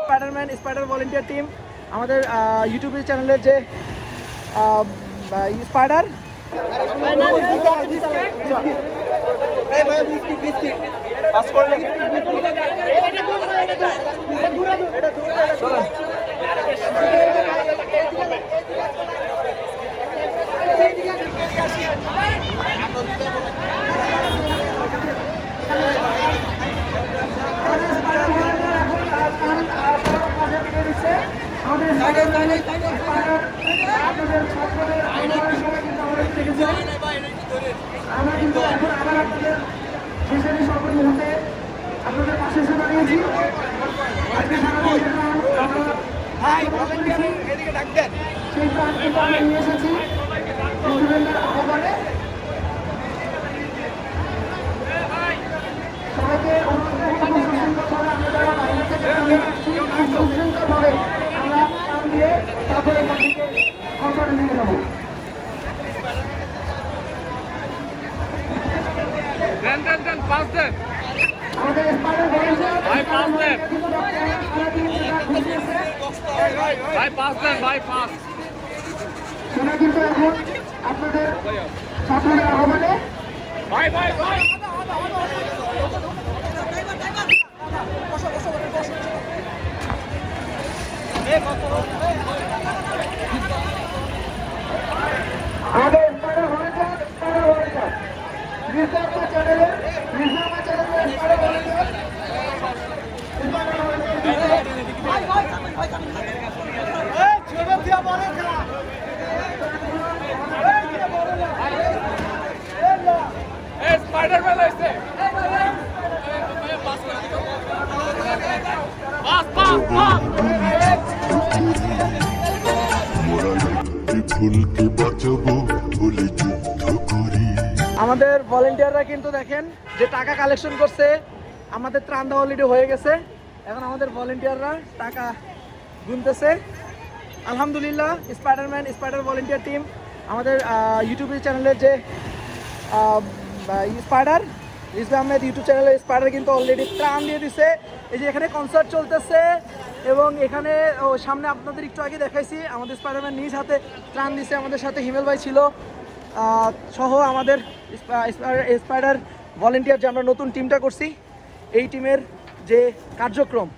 Spiderman spider volunteer team আমাদের YouTube চ্যানেলের যে স্পাইডার আমরা কিন্তু এখন আবার আপনাদের শেষের সকল মুহূর্তে আপনাদের পাশে এসে দাঁড়িয়েছি আজকে যেটা আমরা সেই প্রাণ কিন্তু আমরা নিয়ে এসেছি স্টুডেন্টদের আহ্বানে সবাইকে অনুরোধ করব সুশৃঙ্খলভাবে আমরা যারা বাইরে থেকে চলে আসছি, সুশৃঙ্খলভাবে আমরা প্রাণ দিয়ে তারপরে এখান থেকে কনসার্টে নিয়ে যাব দেন দেন দেন পাঁচ দেন ভাই, পাঁচ দেন। ভাই পাঁচ দেন ভাই পাঁচ আপনাদের ভাই ভাই ভাই আমাদের spider volunteer spider volunteer research চ্যানেলে রিসার্চ চ্যানেলে স্পাইডার ভলেন্টিয়ার এ স্পাইডারম্যান আইছে পাঁচ পাঁচ পাঁচ মোরা রক্তে আমাদের ভলেন্টিয়াররা কিন্তু দেখেন যে টাকা কালেকশন করছে, আমাদের ত্রাণ দেওয়া অলরেডি হয়ে গেছে। এখন আমাদের ভলেন্টিয়াররা টাকা গুনতেছে। আলহামদুলিল্লাহ স্পাইডারম্যান স্পাইডার ভলেন্টিয়ার টিম আমাদের ইউটিউব চ্যানেলের যে স্পাইডার ইসলাম ইউটিউব চ্যানেলে স্পাইডার কিন্তু অলরেডি ত্রাণ দিয়ে দিছে। এই যে এখানে কনসার্ট চলতেছে। এবং এখানে ও, সামনে আপনাদের একটু আগে দেখাইছি আমাদের স্পাইডারম্যান নিজ হাতে ত্রাণ দিছে আমাদের সাথে হিমেল ভাই ছিল। সহ আমাদের স্পাইডার- স্পাইডার ভলেন্টিয়ার যে আমরা নতুন টিমটা করছি এই টিমের যে কার্যক্রম